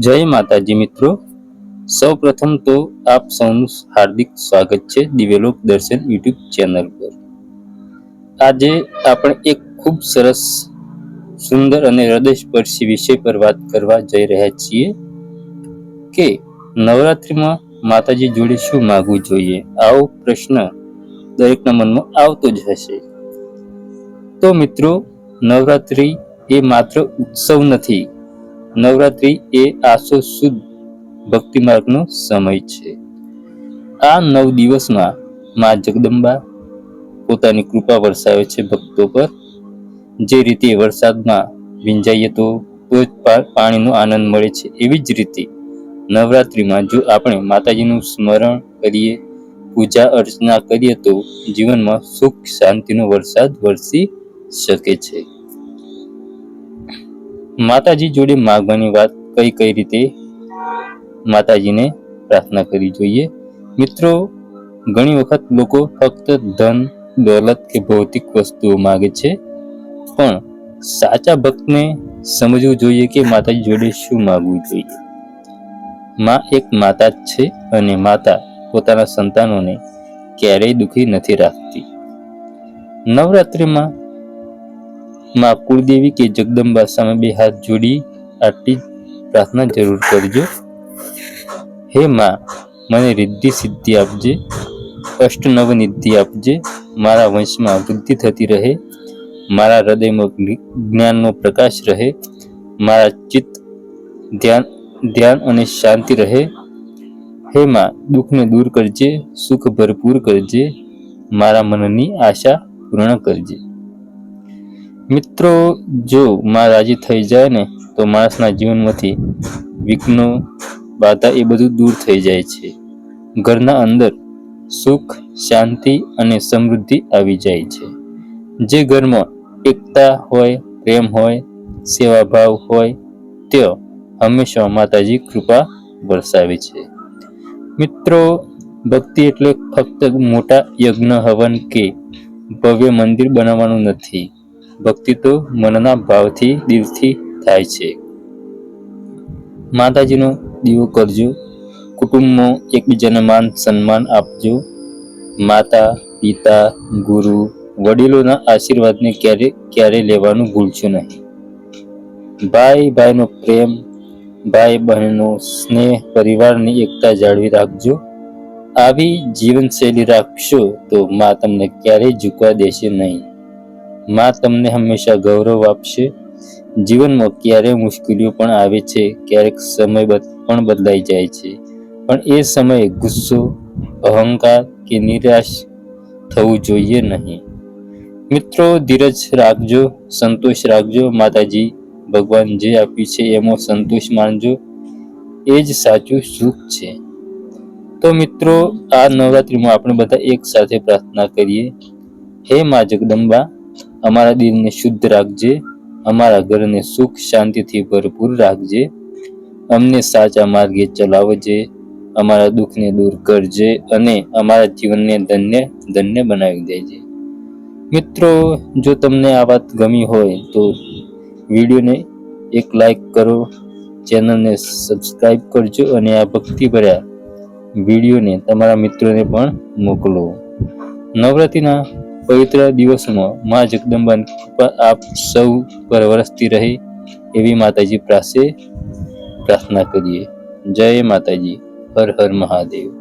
જય માતાજી મિત્રો. સૌ પ્રથમ તો આપ સૌનું હાર્દિક સ્વાગત છે દિવ્યલોક દર્શન યુટ્યુબ ચેનલ પર. આજે આપણે એક ખૂબ સરસ, સુંદર અને હૃદયસ્પર્શી વિષય પર વાત કરવા જઈ રહ્યા છીએ કે નવરાત્રિમાં માતાજી જોડે શું માગવું જોઈએ? આવો પ્રશ્ન દરેકના મનમાં આવતો જ હશે. તો મિત્રો, નવરાત્રિ એ માત્ર ઉત્સવ નથી નવરાત્રિ એ આસો શુદ્ધ ભક્તિ માર્ગનો સમય છે. આ નવ દિવસમાં મા જગદંબા પોતાની કૃપા વરસાવે છે ભક્તો પર. જે રીતે વરસાદમાં ભીંજાઈએ તો તો પાણીનો આનંદ મળે છે એવી જ રીતે નવરાત્રિમાં જો આપણે માતાજીનું સ્મરણ કરીએ, પૂજા અર્ચના કરીએ તો જીવનમાં સુખ શાંતિનો વરસાદ વરસી શકે છે. માતાજી જોડે માગવાની વાત કઈ કઈ રીતે? માતાજીને પ્રાર્થના કરવી જોઈએ. મિત્રો, ઘણી વખત લોકો ફક્ત ધન, દોલત કે ભૌતિક વસ્તુઓ માગે છે. પણ સાચા ભક્તને સમજવું જોઈએ કે માતાજી જોડે શું માગવું જોઈએ? માં એક માતા જ છે અને માતા પોતાના સંતાનોને ક્યારેય દુખી નથી રાખતી. નવરાત્રિમાં માં કુળદેવી કે જગદંબા સામે બે હાથ જોડી આટલી પ્રાર્થના જરૂર કરજો. હે માં, મને રિદ્ધિ સિદ્ધિ આપજે અષ્ટનવ નિધિ આપજે, મારા વંશમાં વૃદ્ધિ થતી રહે, મારા હૃદયમાં જ્ઞાનનો પ્રકાશ રહે, મારા ચિત્ત ધ્યાન ધ્યાન અને શાંતિ રહે. હે માં, દુઃખને દૂર કરજે, સુખ ભરપૂર કરજે, મારા મનની આશા પૂર્ણ કરજે. મિત્રો, જો માં રાજી થઈ જાય ને, તો માણસના જીવનમાંથી વિઘ્નો, બાધા એ બધું દૂર થઈ જાય છે. ઘરના અંદર સુખ, શાંતિ અને સમૃદ્ધિ આવી જાય છે. જે ઘરમાં એકતા હોય, પ્રેમ હોય, સેવાભાવ હોય ત્યાં હંમેશા માતાજી કૃપા વરસાવે છે. મિત્રો, ભક્તિ એટલે ફક્ત મોટા યજ્ઞ હવન કે ભવ્ય મંદિર બનાવવાનું નથી. ભક્તિ તો મનના ભાવથી, દિલથી થાય છે. માતાજીનો દીવો કરજો. કુટુંબમાં એકબીજાને માન, સન્માન આપજો. માતા, પિતા, ગુરુ, વડીલોના આશીર્વાદને ક્યારે ક્યારે લેવાનું ભૂલશો નહીં. ભાઈ ભાઈનો પ્રેમ, ભાઈ બહેનનો સ્નેહ પરિવારની એકતા જાળવી રાખજો. આવી જીવનશૈલી રાખશો તો મા તમને ક્યારેય ઝૂકવા દેશે નહીં. માં તમને હંમેશા ગૌરવ આપશે. જીવનમાં ક્યારેય મુશ્કેલીઓ પણ આવે છે, ક્યારેક સમય પણ બદલાઈ જાય છે. પણ એ સમયે ગુસ્સો, અહંકાર કે નિરાશ થવું જોઈએ નહીં. મિત્રો, ધીરજ રાખજો, સંતોષ રાખજો, માતાજી ભગવાન જે આપ્યું છે એમાં સંતોષ માનજો. એ જ સાચું સુખ છે. તો મિત્રો, આ નવરાત્રિમાં આપણે બધા એક સાથે પ્રાર્થના કરીએ. હે મા જગદંબા અમારા દિલને શુદ્ધ રાખજે, અમારા ઘરને સુખ શાંતિથી ભરપૂર રાખજે. અમને સાચા માર્ગે ચલાવજે, અમારા દુઃખને દૂર કરજે અને અમારા જીવનને ધન્ય ધન્ય બનાવી દેજે. મિત્રો, જો તમને આ વાત ગમી હોય તો વિડીયોને એક લાઈક કરો, ચેનલને સબસ્ક્રાઈબ કરજો અને આ ભક્તિભર્યા વિડીયોને તમારા મિત્રોને પણ મોકલો. નવરાત્રિના પવિત્ર દિવસોમાં મા જગદંબાની આપ સૌ પર વરસતી રહે એવી માતાજી પાસે પ્રાર્થના કરીએ. જય માતાજી, હર હર મહાદેવ.